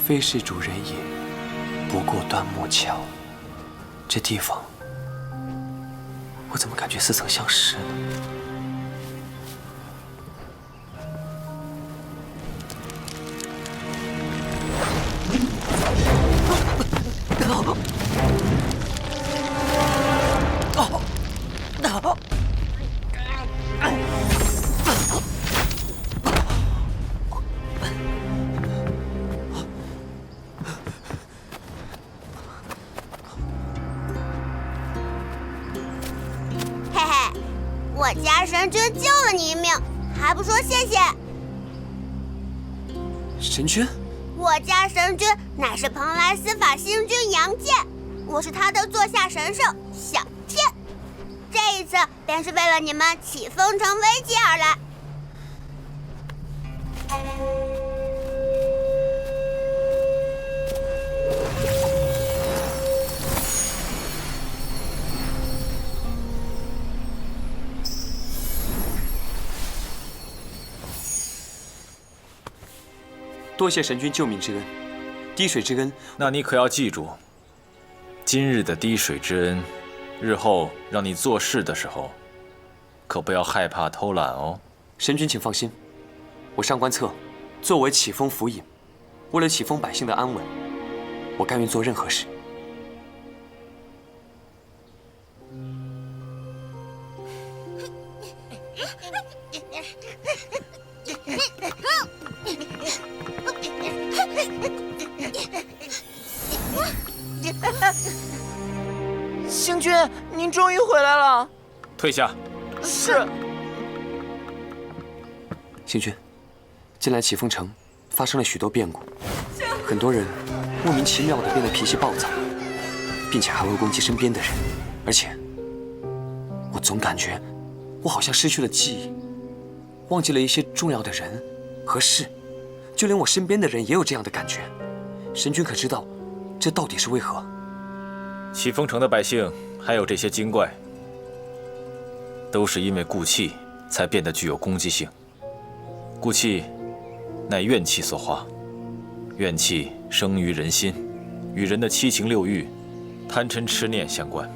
非是主人也，不过断木桥。这地方，我怎么感觉似曾相识呢？我家神君救了你一命，还不说谢谢？神君，我家神君乃是蓬莱司法星君杨健，我是他的座下神兽小天。这一次便是为了你们起风城危机而来。多谢神君救命之恩，滴水之恩，那你可要记住，今日的滴水之恩，日后让你做事的时候，可不要害怕偷懒哦。神君请放心，我上官策作为启封府尹，为了启封百姓的安稳，我甘愿做任何事。星君，您终于回来了。退下。是。星君，近来启封城发生了许多变故，很多人莫名其妙的变得脾气暴躁，并且还会攻击身边的人，而且我总感觉我好像失去了记忆，忘记了一些重要的人和事，就连我身边的人也有这样的感觉。神君可知道这到底是为何？启封城的百姓还有这些精怪，都是因为故气才变得具有攻击性。故气乃怨气所化，怨气生于人心，与人的七情六欲、贪嗔痴念相关。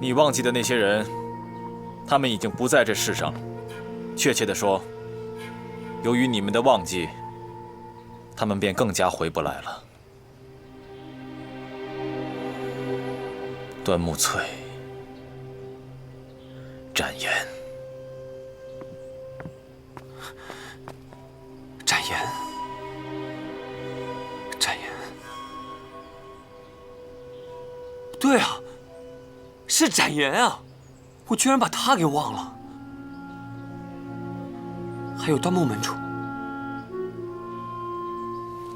你忘记的那些人，他们已经不在这世上了。确切的说，由于你们的忘记。他们便更加回不来了。端木翠、展颜、展颜、展颜，对啊，是展颜啊！我居然把他给忘了。还有端木门主。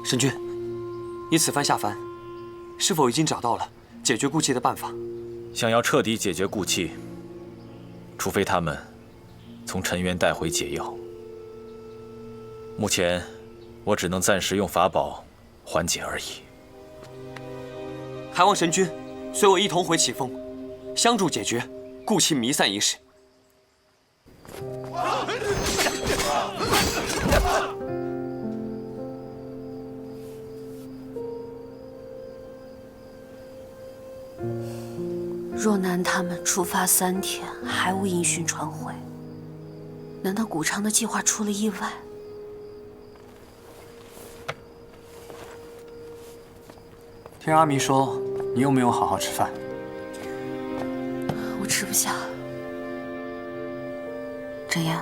神君，你此番下凡，是否已经找到了解决顾气的办法？想要彻底解决顾气，除非他们从尘渊带回解药。目前，我只能暂时用法宝缓解而已。还望神君随我一同回启封，相助解决顾气弥散一事。若南他们出发三天还无音讯传回，难道谷昌的计划出了意外？听阿弥说，你又没有好好吃饭。我吃不下。展颜，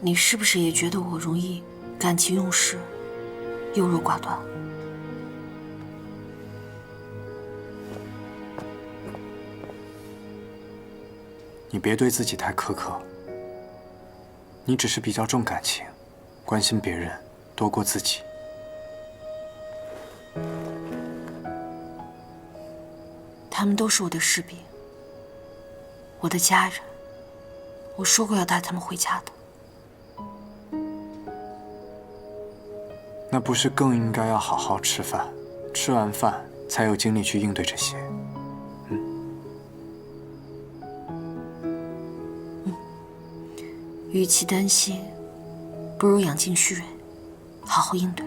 你是不是也觉得我容易感情用事、优柔寡断？你别对自己太苛刻。你只是比较重感情，关心别人多过自己。他们都是我的士兵，我的家人。我说过要带他们回家的。那不是更应该要好好吃饭，吃完饭才有精力去应对这些。与其担心，不如养精蓄锐，好好应对。